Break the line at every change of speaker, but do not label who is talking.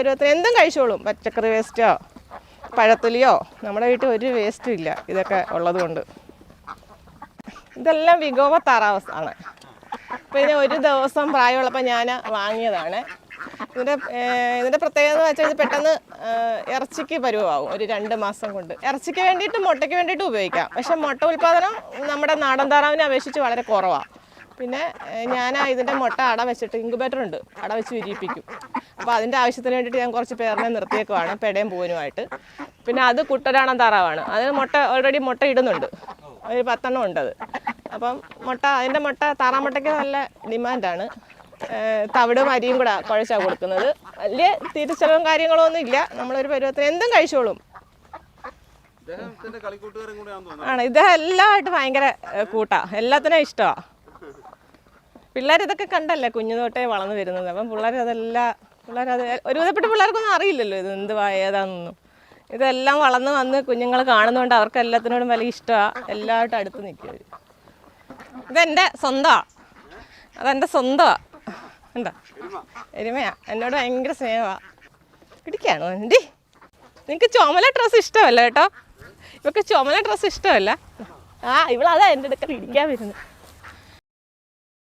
പരുവത്തിന് എന്തും കഴിച്ചോളും. പച്ചക്കറി വേസ്റ്റോ പഴത്തൊലിയോ നമ്മുടെ വീട്ടിൽ ഒരു വേസ്റ്റും ഇല്ല. ഇതൊക്കെ ഉള്ളത് കൊണ്ട് ഇതെല്ലാം വിഗോവ താറാവസ് ആണ് പിന്നെ ഒരു ദിവസം പ്രായമുള്ളപ്പോൾ ഞാൻ വാങ്ങിയതാണ്. ഇതിന്റെ ഇതിന്റെ പ്രത്യേകത എന്ന് വെച്ചാൽ ഇത് പെട്ടെന്ന് ഇറച്ചിക്ക് പരുവാകും ഒരു രണ്ട് മാസം കൊണ്ട്. ഇറച്ചിക്ക് വേണ്ടിയിട്ട് മുട്ടയ്ക്ക് വേണ്ടിയിട്ട് ഉപയോഗിക്കാം. പക്ഷെ മുട്ട ഉൽപ്പാദനം നമ്മുടെ നാടൻ താറാവിനെ അപേക്ഷിച്ച് വളരെ കുറവാണ് പിന്നെ ഞാൻ ഇതിന്റെ മുട്ട അട വെച്ചിട്ട് ഇങ്കുബേറ്റർ ഉണ്ട്. അട വെച്ച് വിരിയിപ്പിക്കും. അപ്പോൾ അതിന്റെ ആവശ്യത്തിന് വേണ്ടിയിട്ട് ഞാൻ കുറച്ച് പേരിനെ നിർത്തിയേക്കുവാണ് പെടയും പൂവനുമായിട്ട്. പിന്നെ അത് കുട്ടരാണൻ താറാവാണ് അതിന് മുട്ട ഓൾറെഡി മുട്ട ഇടുന്നുണ്ട്. ഒരു പത്തെണ്ണം ഉണ്ട് അത്. അപ്പം മുട്ട അതിന്റെ മുട്ട താറാമുട്ടയ്ക്ക് നല്ല ഡിമാൻഡാണ്. തവിടും അരിയും കൂടെ കുഴച്ചാണ് കൊടുക്കുന്നത്. വലിയ തിരിച്ചറിവും കാര്യങ്ങളോ ഒന്നും ഇല്ല. നമ്മളൊരു പരുവത്തിന് എന്തും കഴിച്ചോളും. ആണ്. ഇദ്ദേഹം എല്ലാമായിട്ട് ഭയങ്കര കൂട്ടാ. എല്ലാത്തിനും ഇഷ്ടമാണ് പിള്ളേർ ഇതൊക്കെ കണ്ടല്ലേ? കുഞ്ഞു തൊട്ടേ വളർന്നു വരുന്നത്. അപ്പം പിള്ളേർ അതെല്ലാം പിള്ളേർ ഒരുവിധപ്പെട്ട പിള്ളേർക്കൊന്നും അറിയില്ലല്ലോ ഇത് എന്ത് ഏതാണെന്നൊന്നും ഇതെല്ലാം വളർന്ന് വന്ന് കുഞ്ഞുങ്ങൾ കാണുന്നതുകൊണ്ട് അവർക്ക് എല്ലാത്തിനോടും വലിയ ഇഷ്ടമാണ് എല്ലാവരും അടുത്ത് നിൽക്കും അവർ. ഇതെന്റെ സ്വന്തമാണ് അതെന്റെ സ്വന്തമാണ് എന്താ എരുമയാ. എന്നോട് ഭയങ്കര സ്നേഹമാണ് പിടിക്കാണോ എന്റെ നിങ്ങൾക്ക് ചുമല ഡ്രസ്സ് ഇഷ്ടമല്ല കേട്ടോ? ഇവക്ക് ചുമല ഡ്രസ്സ് ഇഷ്ടമല്ല? ആ ഇവളതാ എന്റെ അടുക്കൽ ഇടിക്കാൻ വരുന്നത്.